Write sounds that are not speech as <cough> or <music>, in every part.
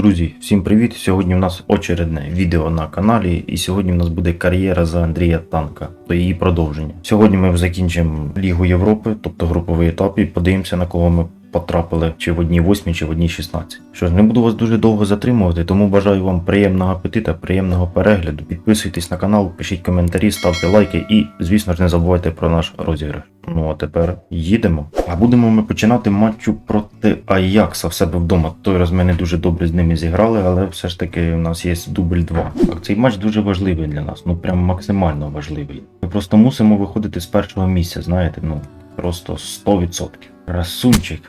Друзі, всім привіт! Сьогодні у нас очередне відео на каналі, і сьогодні у нас буде кар'єра за Андрія Танка то її продовження. Сьогодні ми закінчимо Лігу Європи, тобто груповий етап, і подивимося на кого ми потрапили чи в одній восьмій, чи в одній 16. Що ж, не буду вас дуже довго затримувати, тому бажаю вам приємного апетита, приємного перегляду. Підписуйтесь на канал, пишіть коментарі, ставте лайки і, звісно ж, не забувайте про наш розіграш. Ну а тепер їдемо. А будемо ми починати матчу проти Аякса в себе вдома. Той раз ми не дуже добре з ними зіграли, але все ж таки у нас є дубль 2. Так, цей матч дуже важливий для нас, ну прям максимально важливий. Ми просто мусимо виходити з першого місця, знаєте, ну просто 100%. Красунчик.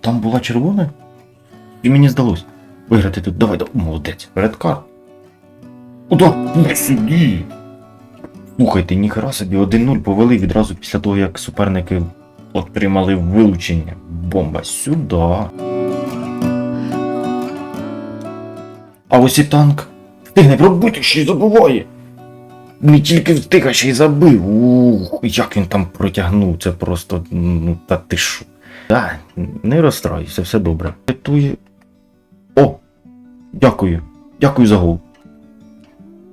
Там була червона? І мені здалось. Виграти тут. Давай, давай. Молодець. Редкар. Уда! Сюди! Слухайте, ніхера собі 1-0 повели відразу після того, як суперники отримали вилучення. Бомба сюди. А ось і танк. Встигне пробити, ще й забуває. Не тільки встиг, а ще й забив. Ух, як він там протягнув, це просто. Ну, та ти що. Та, не розстраюйся, все добре. Рятує. О! Дякую. Дякую за гол.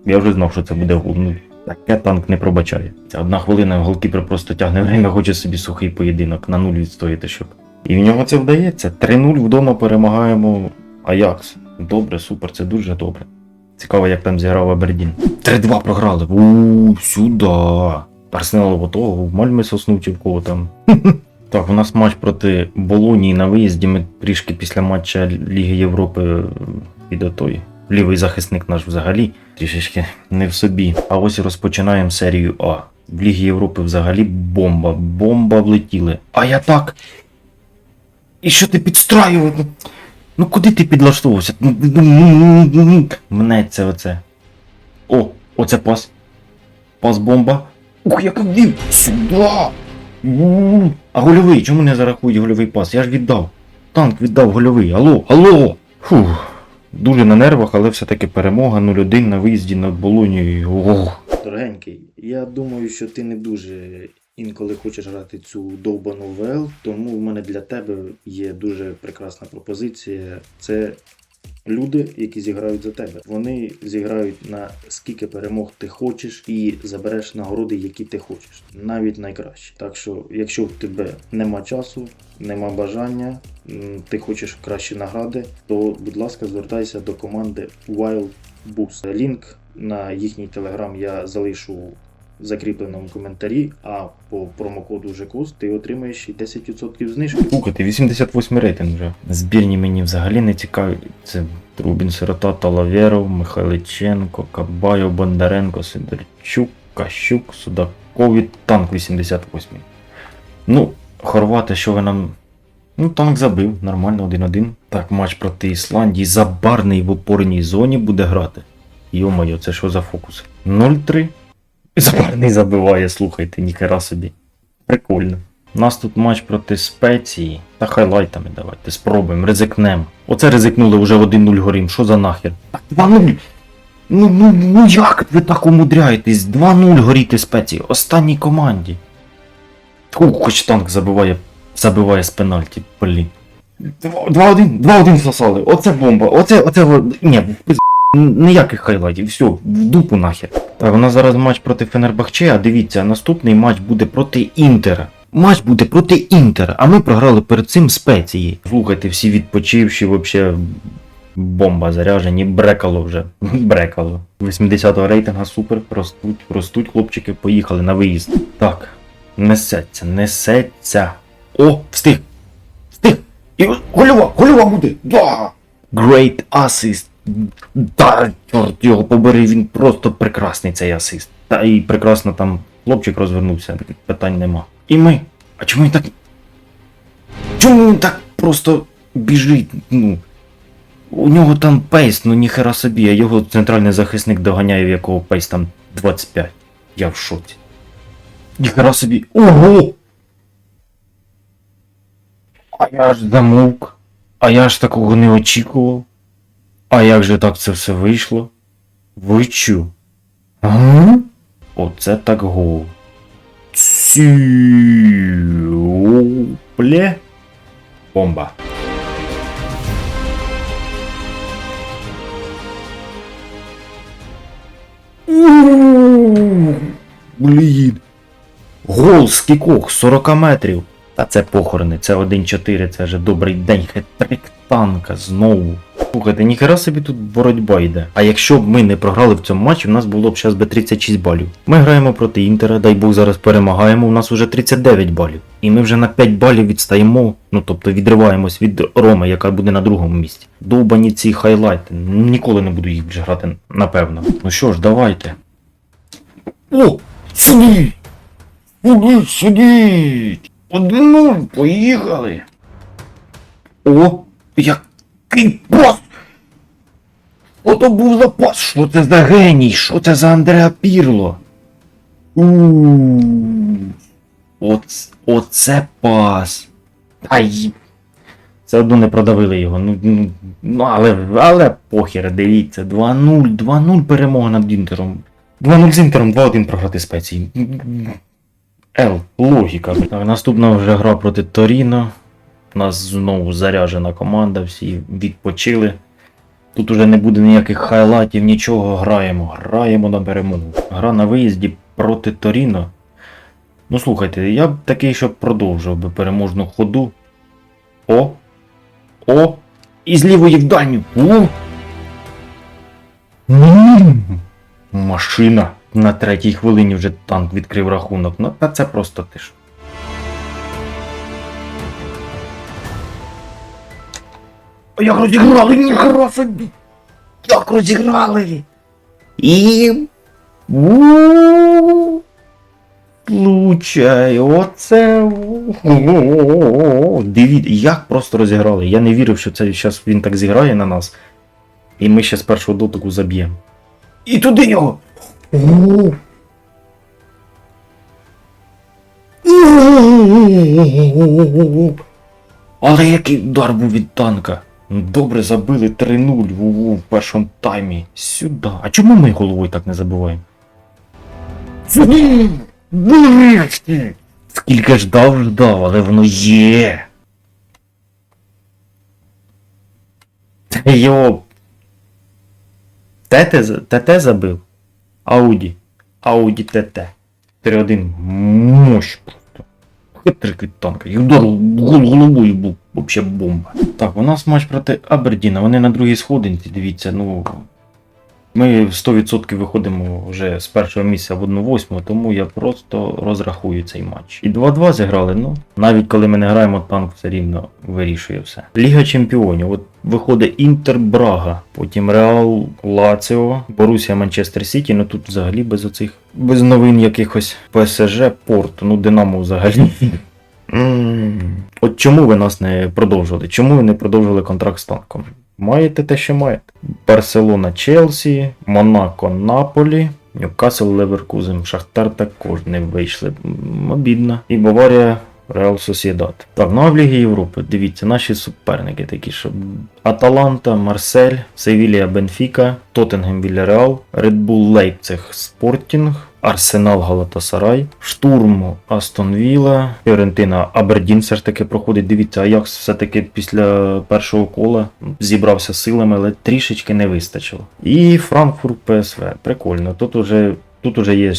Я вже знав, що це буде гол. Таке танк не пробачає. Ця одна хвилина голкіпер просто тягне время, хоче собі сухий поєдинок на нуль відстояти, щоб. І в нього це вдається. 3-0 вдома перемагаємо Аякс. Добре, супер, це дуже добре. Цікаво, як там зіграв Абердін. 3-2 програли. У сюди. Арсенал готово, в Мальми соснув чи в кого там. <laughs> Так, у нас матч проти Болонії на виїзді. Ми трішки після матча Ліги Європи від отої. Лівий захисник наш взагалі трішечки не в собі. А ось розпочинаємо серію А. В Лігі Європи взагалі бомба. Бомба влетіли. А я так. І що ти підстраював? Ну, Ну куди ти підлаштовувався? Ну, ну. Мнеться оце. О, оце пас. Пас бомба. Ух, як вбив! Сюди! А гольовий, чому не зарахують гольовий пас? Я ж віддав. Танк віддав гольовий. Алло, алло! Фух. Дуже на нервах, але все-таки перемога 0-1 на виїзді над Болонією. Ох. Дорогенький, я думаю, що ти не дуже інколи хочеш грати цю довбану ВЛ, тому в мене для тебе є дуже прекрасна пропозиція. Це люди, які зіграють за тебе. Вони зіграють на скільки перемог ти хочеш і забереш нагороди, які ти хочеш, навіть найкраще. Так що, якщо в тебе нема часу, нема бажання, ти хочеш кращі награди, то будь ласка, звертайся до команди Wild Boost. Лінк на їхній телеграм я залишу в закріпленому коментарі, а по промокоду ЖКУС ти отримаєш і 10% знижки. Слухайте, 88 рейтинг вже. Збірні мені взагалі не цікаві. Це Трубін, Сирота, Талаверов, Михайличенко, Кабайов, Бондаренко, Сидорчук, Кащук, Судаков і танк 88. Ну, хорвати, що ви нам. Ну, танк забив, нормально, 1-1. Так, матч проти Ісландії. Забарний в опорній зоні буде грати. Йо-моє, це що за фокус? 0-3. Забарний забиває, слухайте, ніхера собі. Прикольно. У нас тут матч проти спеції. Та хайлайтами давайте, спробуємо, ризикнемо. Оце ризикнули вже в 1-0 горім. Що за нахер? Так 2-0. Ну, ну, ну як ви так умудряєтесь? 2-0 горіти спеції. Останній команді. Ух, хоч танк забиває, забиває з пенальті, блін. 2-1, 2-1 засали. Оце бомба. Оце, оце, ні, ніяких хайлайтів. Все, в дупу нахер. Так, у нас зараз матч проти Фенербахче, а дивіться, наступний матч буде проти Інтера. Матч буде проти Інтера, а ми програли перед цим спеції. Слухайте, всі відпочивші, вообще бомба заряжені, брекало вже. <laughs> Брекало. 80-го рейтинга супер, ростуть, ростуть хлопчики, поїхали на виїзд. Так, несеться, несеться. О, встиг! Встиг! І гольова, гольова буде! Да! Great assist! Да, чорт його побери, він просто прекрасний цей асист. Та і прекрасно там хлопчик розвернувся, питань нема. І ми. А чому він так. Чому він так просто біжить? Ну. У нього там пейс, ну ніхера собі, а його центральний захисник доганяє, в якого пейс там 25. Я в шоці. Ніхера собі. Ого! А я ж замовк. А я ж такого не очікував. А як же так це все вийшло? Вичу. Ага. Оце так гол. Цюпле. Бомба. Блін. Гол з кікох 40 метрів. Та це похорони, це 1-4, це вже добрий день хет-трик танка знову. Слухайте, ніхера собі тут боротьба йде. А якщо б ми не програли в цьому матчі, у нас було б зараз би 36 балів. Ми граємо проти Інтера, дай Бог зараз перемагаємо, у нас уже 39 балів. І ми вже на 5 балів відстаємо, ну тобто відриваємось від Роми, яка буде на другому місці. Довбані ці хайлайти. Ніколи не буду їх більше грати, напевно. Ну що ж, давайте. О! Сюди! Сюди, сюди! Один поїхали! О! Який пас! Що то був за пас? Що це за геній? Що це за Андреа Пірло? Оце, пас. Ай. Все одно не продавили його. Ну, ну, ну але, але похер, дивіться. 2-0, 2-0 перемога над Інтером. 2-0 з Інтером, 2-1 програти спеції. Ел, логіка. Так, наступна вже гра проти Торіно. У нас знову заряджена команда, всі відпочили. Тут уже не буде ніяких хайлайтів, нічого. Граємо, граємо на перемогу. Гра на виїзді проти Торіно. Ну слухайте, я б такий, щоб продовжував би переможну ходу. О! О! І з лівої в дальню! У! Машина. На третій хвилині вже танк відкрив рахунок. Ну, та це просто ти Як розіграли, ніхера собі! Як розіграли! І. У. Случай, оце. Дивіться, як просто розіграли. Я не вірив, що це зараз він так зіграє на нас. І ми ще з першого дотику заб'ємо. І туди його! Але який удар був від танка. Ну, Добре забили 3-0 в, першому таймі. Сюди. А чому ми головою так не забуваємо? Сюди! Нарешті! Скільки ждав, ждав, але воно є. Йоп. ТТ, ТТ забив? Ауді. Ауді ТТ. 3-1. Мощь просто. Хитрик від танка. І удар головою був вообще бомба. Так, у нас матч проти Абердіна. Вони на другій сходинці, дивіться, ну. Ми 100% виходимо вже з першого місця в 1-8, тому я просто розрахую цей матч. І 2-2 зіграли, ну навіть коли ми не граємо, танк все рівно вирішує все. Ліга Чемпіонів. От виходить Інтер Брага, потім Реал Лаціо, Борусія Манчестер Сіті, ну тут взагалі без оцих без новин якихось ПСЖ, Порт, ну Динамо взагалі. От чому ви нас не продовжували? Чому ви не продовжили контракт з танком? Маєте те, що маєте. Барселона Челсі, Монако Наполі, Ньюкасл Леверкузен, Шахтар також не вийшли. Обідно. І Баварія Реал Сосєдат. Так, ну а в Лігі Європи, дивіться, наші суперники такі, що Аталанта, Марсель, Севілія Бенфіка, Тоттенгем Вільяреал, Редбул Лейпциг Спортінг, Арсенал Галатасарай, Штурм Астон Вілла, Фіорентина Абердін все ж таки проходить. Дивіться, Аякс все-таки після першого кола зібрався силами, але трішечки не вистачило. І Франкфурт ПСВ. Прикольно. Тут уже. Тут уже є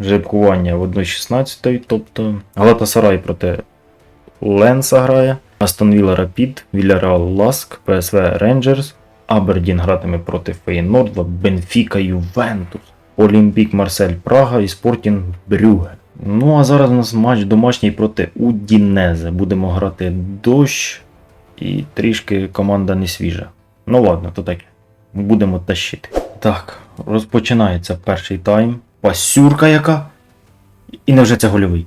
жеребкування в 1.16, тобто Галатасарай проти Ленса грає, Астон Вілла Рапід, Вільяреал Ласк, ПСВ Рейнджерс, Абердін гратиме проти Фейнорда, Бенфіка Ювентус, Олімпік Марсель Прага і Спортінг Брюге. Ну а зараз у нас матч домашній проти Удінезе. Будемо грати дощ і трішки команда не свіжа. Ну ладно, то таке. Будемо тащити. Так, розпочинається перший тайм. Пасюрка яка. І невже це гольовий?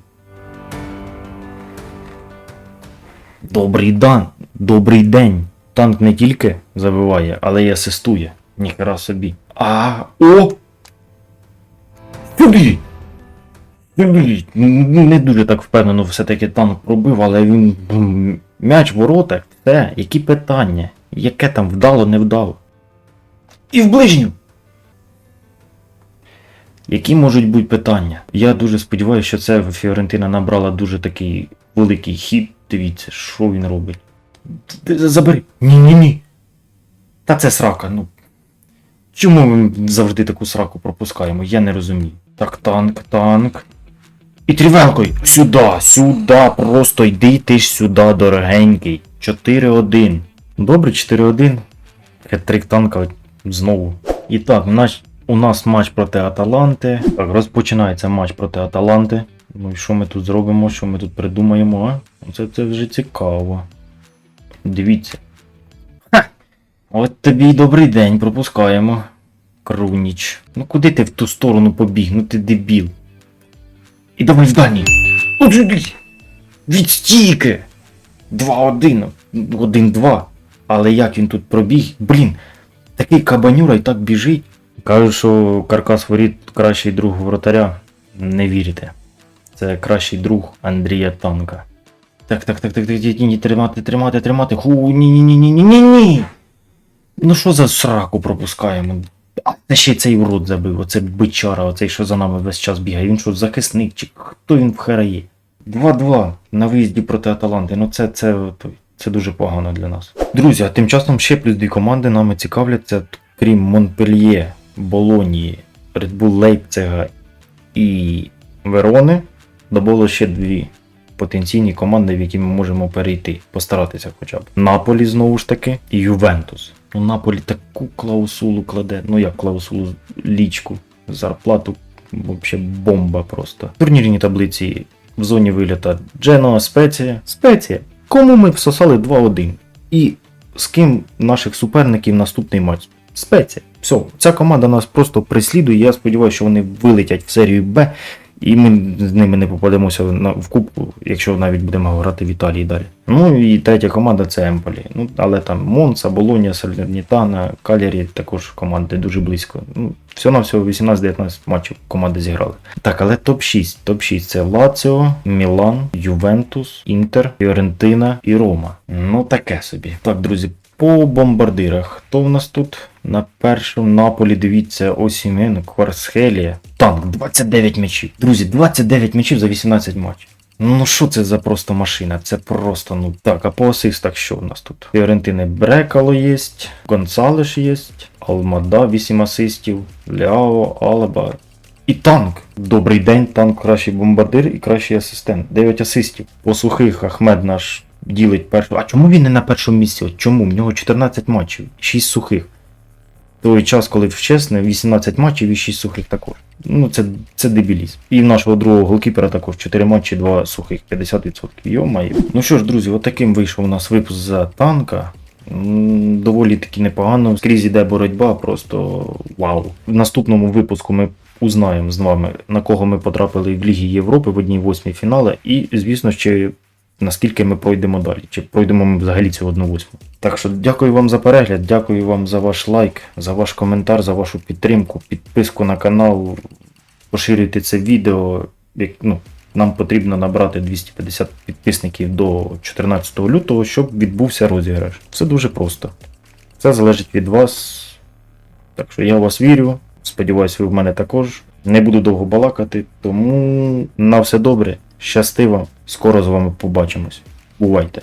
Добрий дан, добрий день. Танк не тільки забиває, але й асистує. Ніхера собі. А, о! Сюди! Сюди! Ну, Не дуже так впевнено все-таки танк пробив, але він. М'яч в воротах, все, які питання? Яке там вдало, не вдало? І в ближню! Які можуть бути питання? Я дуже сподіваюся, що це Фіорентина набрала дуже такий великий хід. Дивіться, що він робить. Забери. Ні, ні, ні. Та це срака, ну. Чому ми завжди таку сраку пропускаємо? Я не розумію. Так, танк, танк. І Трівенко, сюди, сюди, просто йди ти ж сюди, дорогенький. 4-1. Добре, 4-1. Хет-трик танка знову. І так, наш, у нас матч проти Аталанти. Так, розпочинається матч проти Аталанти. Ну і що ми тут зробимо, що ми тут придумаємо, а? Це, це вже цікаво. Дивіться. Ха! От тобі й добрий день, пропускаємо. Круніч. Ну куди ти в ту сторону побіг? Ну ти дебіл. І давай в сюди. Відстійки. 2-1. 1-2. Але як він тут пробіг? Блін. Такий кабанюра і так біжить. Кажуть, що каркас воріт кращий друг вратаря. Не вірите. Це кращий друг Андрія Танка. Так, так, так, так, так, ні, тримати, тримати, тримати. Ху, ні, ні, ні, ні, ні, ні, ні. Ну що за сраку пропускаємо? А ще цей урод забив, оце бичара, оцей, що за нами весь час бігає. Він що, захисник, чи хто він в хераї? 2-2 на виїзді проти Аталанти. Ну це, це, це дуже погано для нас. Друзі, а тим часом ще плюс дві команди нами цікавляться, крім Монпельє, Болонії, Bull Лейпцига і Верони. Добуло ще дві потенційні команди, в які ми можемо перейти, постаратися хоча б. Наполі знову ж таки і Ювентус. Ну, Наполі таку клаусулу кладе, ну як клаусулу, лічку, зарплату, взагалі бомба просто. В турнірній таблиці в зоні виліта Дженоа Спеція. Спеція. Кому ми всосали 2-1? І з ким наших суперників наступний матч? Спеція. Все, ця команда нас просто преслідує. Я сподіваюся, що вони вилетять в серію Б, і ми з ними не попадемося в кубку, якщо навіть будемо грати в Італії далі. Ну і третя команда це Емполі. Ну, але там Монца, Болонія, Сальнітана, Калірі також команди дуже близько. Ну, всього на всього 18-19 матчів команди зіграли. Так, але топ-6. Топ-6 це Лаціо, Мілан, Ювентус, Інтер, Фіорентина і Рома. Ну таке собі. Так, друзі, по бомбардирах. Хто в нас тут? На першому наполі дивіться Осімен, Кварсхелія. Танк, 29 м'ячів. Друзі, 29 м'ячів за 18 матчів. Ну що це за просто машина? Це просто, ну так, а по асистах що в нас тут? Фіорентини Брекало є, Гонсалеш є, Алмада 8 асистів, Ляо, Алаба. І танк. Добрий день, танк кращий бомбардир і кращий асистент. 9 асистів. По сухих Ахмед наш ділить першу. А чому він не на першому місці? От чому? В нього 14 матчів, 6 сухих. Той час, коли в чесне, 18 матчів і 6 сухих також. Ну, це, це дебілізм. І в нашого другого голкіпера також 4 матчі, 2 сухих, 50%. Йо-моє. Ну що ж, друзі, отаким вийшов у нас випуск за танка. Доволі таки непогано. Скрізь іде боротьба, просто вау. В наступному випуску ми узнаємо з вами, на кого ми потрапили в Лігі Європи в одній восьмій фінали, і, звісно, ще наскільки ми пройдемо далі, чи пройдемо ми взагалі цю одну восьму. Так що дякую вам за перегляд, дякую вам за ваш лайк, за ваш коментар, за вашу підтримку, підписку на канал, поширюйте це відео. Як, ну, нам потрібно набрати 250 підписників до 14 лютого, щоб відбувся розіграш. Все дуже просто. Це залежить від вас. Так що я в вас вірю. Сподіваюсь, ви в мене також. Не буду довго балакати, тому на все добре. Щасти вам. Скоро з вами побачимось. Бувайте!